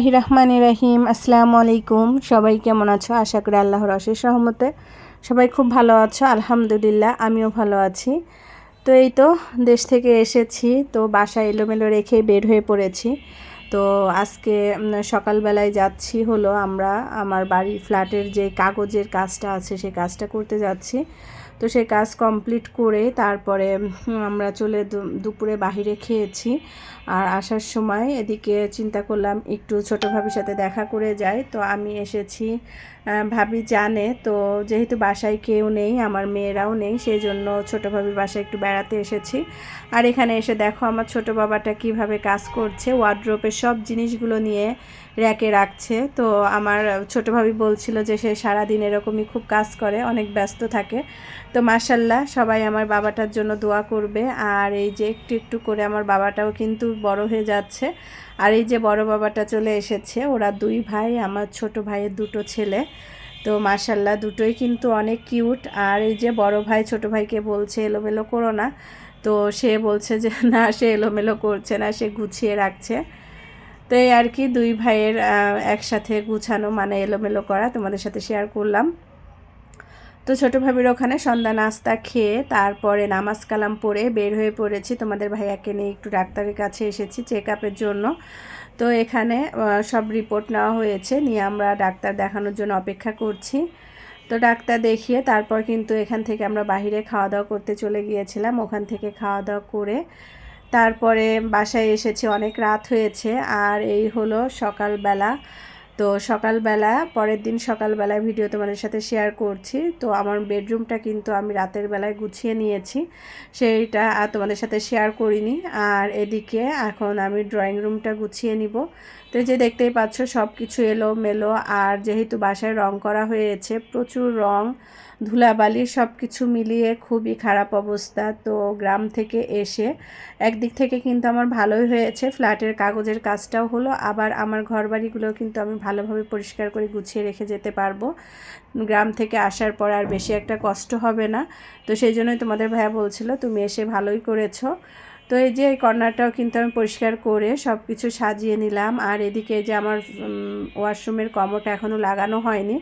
বিসমিল্লাহ রহমান রাহিম। আসসালামু আলাইকুম। সবাই কেমন আছো? আশা করি আল্লাহর অশেষ রহমতে সবাই খুব ভালো আছো। আলহামদুলিল্লাহ, আমিও ভালো আছি। তো এই তো, দেশ থেকে এসেছি। তো বাসা এলোমেলো রেখে বের হয়ে পড়েছি। তো আজকে সকালবেলায় যাচ্ছি হলো আমরা, আমার বাড়ি ফ্ল্যাটের যে কাগজের কাজটা আছে সেই কাজটা করতে যাচ্ছি। তো সেই কাজ কমপ্লিট করে তারপরে আমরা চলে দুপুরে বাহিরে খেয়েছি। আর আসার সময় এদিকে চিন্তা করলাম একটু ছোটো ভাবির সাথে দেখা করে যাই। তো আমি এসেছি ভাবি জানে। তো যেহেতু বাসায় কেউ নেই, আমার মেয়েরাও নেই সেই জন্য ছোটো ভাবির বাসায় একটু বেড়াতে এসেছি। আর এখানে এসে দেখো আমার ছোট বাবাটা কীভাবে কাজ করছে ওয়ার্ড্রোপের সব জিনিসগুলো নিয়ে র্যাকে রাখছে। তো আমার ছোটো ভাবি বলছিল যে সে সারাদিন এরকমই খুব কাজ করে, অনেক ব্যস্ত থাকে। তো মাসাল্লাহ সবাই আমার বাবাটার জন্য দোয়া করবে। আর এই যে একটু একটু করে আমার বাবাটাও কিন্তু বড় হয়ে যাচ্ছে। আর এই যে বড় বাবাটা চলে এসেছে, ওরা দুই ভাই, আমার ছোট ভাইয়ের দুটো ছেলে। তো মাসাল্লাহ দুটোই কিন্তু অনেক কিউট। আর এই যে বড় ভাই, ছোট ভাইকে বলছে, এলোমেলো করো না। তো সে বলছে যে, না, সে এলোমেলো করছে না, সে গুছিয়ে রাখছে। তো এই আর কি, দুই ভাইয়ের একসাথে গুছানো মানে এলোমেলো করা তোমাদের সাথে শেয়ার করলাম। তো ছোটো ভাবির ওখানে সন্ধ্যা নাস্তা খেয়ে তারপরে নামাজ কালাম পরে বের হয়ে পড়েছি। তোমাদের ভাইয়াকে নিয়ে একটু ডাক্তারের কাছে এসেছি চেক আপের জন্য। তো এখানে সব রিপোর্ট নেওয়া হয়েছে। নিয়ে আমরা ডাক্তার দেখানোর জন্য অপেক্ষা করছি। তো ডাক্তার দেখিয়ে তারপর কিন্তু এখান থেকে আমরা বাহিরে খাওয়া দাওয়া করতে চলে গিয়েছিলাম। ওখান থেকে খাওয়া দাওয়া করে তারপরে বাসায় এসেছি। অনেক রাত হয়েছে। আর এই হলো সকালবেলা। তো সকালবেলা, পরের দিন সকালবেলায় ভিডিও তোমাদের সাথে শেয়ার করছি। তো আমার বেডরুমটা কিন্তু আমি রাতের বেলায় গুছিয়ে নিয়েছি। সেইটা আর তোমাদের সাথে শেয়ার করিনি। আর এদিকে এখন আমি ড্রয়িং রুমটা গুছিয়ে নিব। তো যে দেখতেই পাচ্ছ সব কিছু এলো মেলো আর যেহেতু বাসায় রং করা হয়েছে, প্রচুর রং, ধুলাবালি সব কিছু মিলিয়ে খুবই খারাপ অবস্থা। তো গ্রাম থেকে এসে একদিক থেকে কিন্তু আমার ভালোই হয়েছে, ফ্ল্যাটের কাগজের কাজটাও হলো। আবার আমার ঘর বাড়িগুলো কিন্তু আমি ভালোভাবে পরিষ্কার করে গুছিয়ে রেখে যেতে পারব। গ্রাম থেকে আসার পর আর বেশি একটা কষ্ট হবে না। তো সেই জন্যই তোমাদের ভাইয়া বলছিল, তুমি এসে ভালোই করেছ। তো এই যে এই কর্নারটাও কিন্তু আমি পরিষ্কার করে সব কিছু সাজিয়ে নিলাম। আর এদিকে যে আমার ওয়াশরুমের কমোটা এখনও লাগানো হয়নি,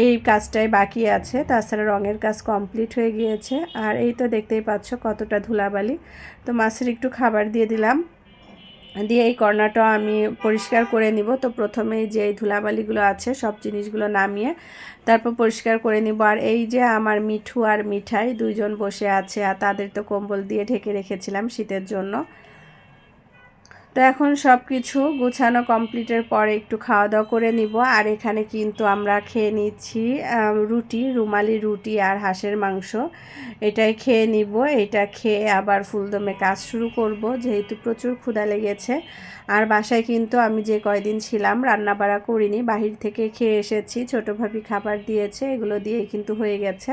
এই কাজটাই বাকি আছে। তাছাড়া রঙের কাজ কমপ্লিট হয়ে গিয়েছে। আর এই তো দেখতেই পাচ্ছ কতটা ধুলাবালি। তো মাছের একটু খাবার দিয়ে দিলাম। দিয়ে এই কর্নাটা আমি পরিষ্কার করে নিব। তো প্রথমেই যে এই ধুলাবালিগুলো আছে, সব জিনিসগুলো নামিয়ে তারপর পরিষ্কার করে নিব। আর এই যে আমার মিঠু আর মিঠাই দুইজন বসে আছে, আর তাদের তো কম্বল দিয়ে ঢেকে রেখেছিলাম শীতের জন্য। তো এখন সব কিছু গুছানো কমপ্লিটের পরে একটু খাওয়া দাওয়া করে নিব। আর এখানে কিন্তু আমরা খেয়ে নিচ্ছি রুটি, রুমালি রুটি আর হাঁসের মাংস। এটাই খেয়ে নিব। এটা খেয়ে আবার ফুলদমে কাজ শুরু করব, যেহেতু প্রচুর ক্ষুধা লেগেছে। আর বাসায় কিন্তু আমি যে কয়দিন ছিলাম রান্না বাড়া করিনি, বাহির থেকে খেয়ে এসেছি। ছোটো ভাবি খাবার দিয়েছে, এগুলো দিয়েই কিন্তু হয়ে গেছে।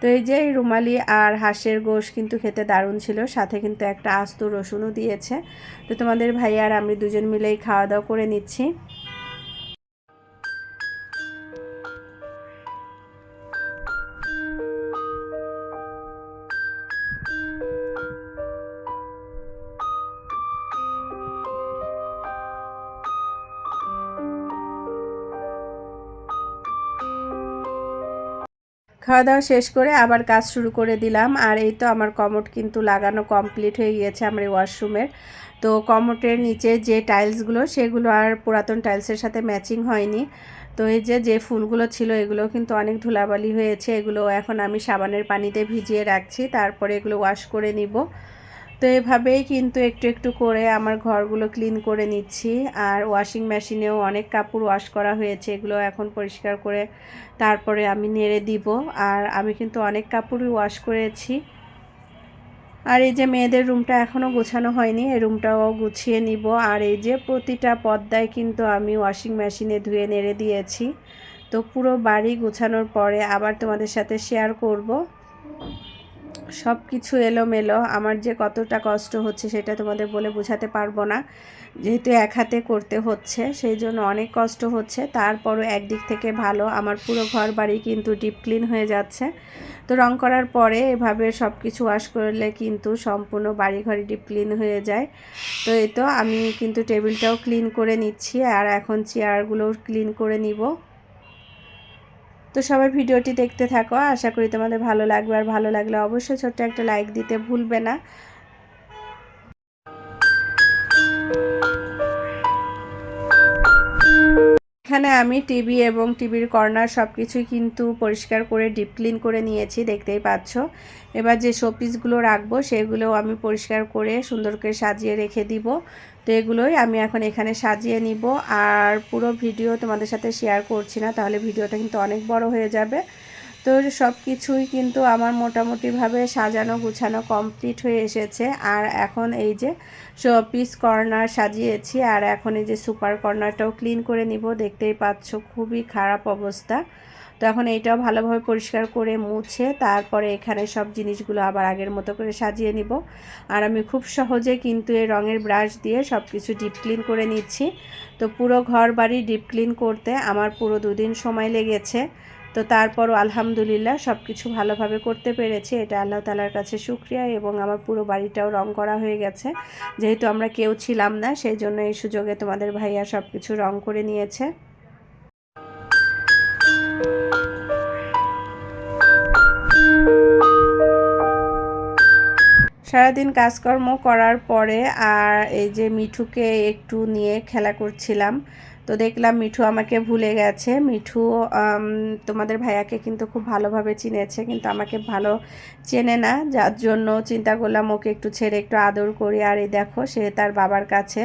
তো এই যে রুমালি আর হাঁসের গোশ কিন্তু খেতে দারুণ ছিল, সাথে কিন্তু একটা আস্ত রসুনও দিয়েছে। তো তোমাদের ভাই আর আমি দুজন মিলেই খাওয়া দাওয়া করে নিচ্ছি। খাওয়া দাওয়া শেষ করে আবার কাজ শুরু করে দিলাম। আর এই তো আমার কমোট কিন্তু লাগানো কমপ্লিট হয়ে গিয়েছে আমার এই ওয়াশরুমের। তো কমোটের নিচে যে টাইলসগুলো, সেগুলো আর পুরাতন টাইলসের সাথে ম্যাচিং হয়নি। তো এই যে যে ফুলগুলো ছিল, এগুলো কিন্তু অনেক ধুলাবালি হয়েছে। এগুলো এখন আমি সাবানের পানিতে ভিজিয়ে রাখছি। তারপরে এগুলো ওয়াশ করে নিব। তো এভাবেই কিন্তু একটু একটু করে আমার ঘরগুলো ক্লিন করে নিচ্ছি। আর ওয়াশিং মেশিনেও অনেক কাপড় ওয়াশ করা হয়েছে, এগুলো এখন পরিষ্কার করে তারপরে আমি নেড়ে দিব। আর আমি কিন্তু অনেক কাপড়ই ওয়াশ করেছি। আর এই যে মেয়েদের রুমটা এখনও গোছানো হয়নি, এই রুমটাও গুছিয়ে নিব। আর এই যে প্রতিটা পদ্মায় কিন্তু আমি ওয়াশিং মেশিনে ধুয়ে নেড়ে দিয়েছি। তো পুরো বাড়ি গোছানোর পরে আবার তোমাদের সাথে শেয়ার করব। সব কিছু এলোমেলো, আমার যে কতটা কষ্ট হচ্ছে সেটা তোমাদের বলে বোঝাতে পারব না। যেহেতু এক হাতে করতে হচ্ছে, সেই জন্য অনেক কষ্ট হচ্ছে। তারপরও একদিক থেকে ভালো, আমার পুরো ঘর বাড়ি কিন্তু ডিপ ক্লিন হয়ে যাচ্ছে। তো রং করার পরে এভাবে সব কিছু ওয়াশ করলে কিন্তু সম্পূর্ণ বাড়ি ঘরে ডিপ ক্লিন হয়ে যায়। তো এই তো, আমি কিন্তু টেবিলটাও ক্লিন করে নিচ্ছি, আর এখন চেয়ারগুলোও ক্লিন করে নিব। তো সবাই ভিডিওটি দেখতে থাকো। আশা করি তোমাদের ভালো লাগবে। আর ভালো লাগলে অবশ্যই ছোট্ট একটা লাইক দিতে ভুলবে না। এখানে আমি টিভি এবং টিভির কর্নার সব কিছুই কিন্তু পরিষ্কার করে ডিপ ক্লিন করে নিয়েছি, দেখতেই পাচ্ছ। এবার যে শোপিসগুলো রাখব, সেগুলোও আমি পরিষ্কার করে, সুন্দর করে সাজিয়ে রেখে দিব। তো এগুলোই আমি এখন এখানে সাজিয়ে নিব। আর পুরো ভিডিও তোমাদের সাথে শেয়ার করছি না, তাহলে ভিডিওটা কিন্তু অনেক বড় হয়ে যাবে। তো সব কিছুই কিন্তু আমার মোটামুটিভাবে সাজানো গুছানো কমপ্লিট হয়ে এসেছে। আর এখন এই যে পিস কর্নার সাজিয়েছি, আর এখন এই যে সুপার কর্নারটাও ক্লিন করে নিব। দেখতেই পাচ্ছ খুবই খারাপ অবস্থা। তো এখন এইটাও ভালোভাবে পরিষ্কার করে মুছে, তারপরে এখানে সব জিনিসগুলো আবার আগের মতো করে সাজিয়ে নিব। আর আমি খুব সহজে কিন্তু এই রঙের ব্রাশ দিয়ে সব কিছু ডিপ ক্লিন করে নিচ্ছি। তো পুরো ঘর বাড়ি ডিপ ক্লিন করতে আমার পুরো দুদিন সময় লেগেছে। তো তারপরও আলহামদুলিল্লাহ সব কিছু ভালোভাবে করতে পেরেছি। এটা আল্লাহ তালার কাছে সুক্রিয়া এবং আমার পুরো বাড়িটাও রং করা হয়ে গেছে। যেহেতু আমরা কেউ ছিলাম না সেই জন্য এই সুযোগে তোমাদের ভাইয়া সব কিছু রং করে নিয়েছে। সারাদিন কাজকর্ম করার পরে আর এই যে মিঠুকে একটু নিয়ে খেলা করছিলাম তো দেখলাম মিঠু আমাকে ভুলে গেছে। মিঠু তোমাদের ভাইয়াকে কিন্তু খুব ভালোভাবে চিনেছে, কিন্তু আমাকে ভালো চেনে না। যার জন্য চিন্তা করলাম ওকে একটু ছেড়ে একটু আদর করি। আর এই দেখো, সে তার বাবার কাছে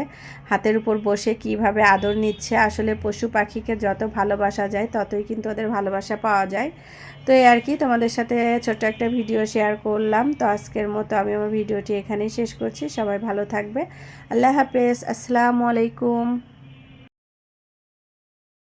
হাতের উপর বসে কীভাবে আদর নিচ্ছে। আসলে পশু পাখিকে যত ভালোবাসা যায়, ততই কিন্তু ওদের ভালোবাসা পাওয়া যায়। তো এই আর কি, তোমাদের সাথে ছোট্ট একটা ভিডিও শেয়ার করলাম। তো আজকের মতো আমি আমার ভিডিওটি এখানেই শেষ করছি। সবাই ভালো থাকবে। আল্লাহ হাফেজ। আসসালামু আলাইকুম।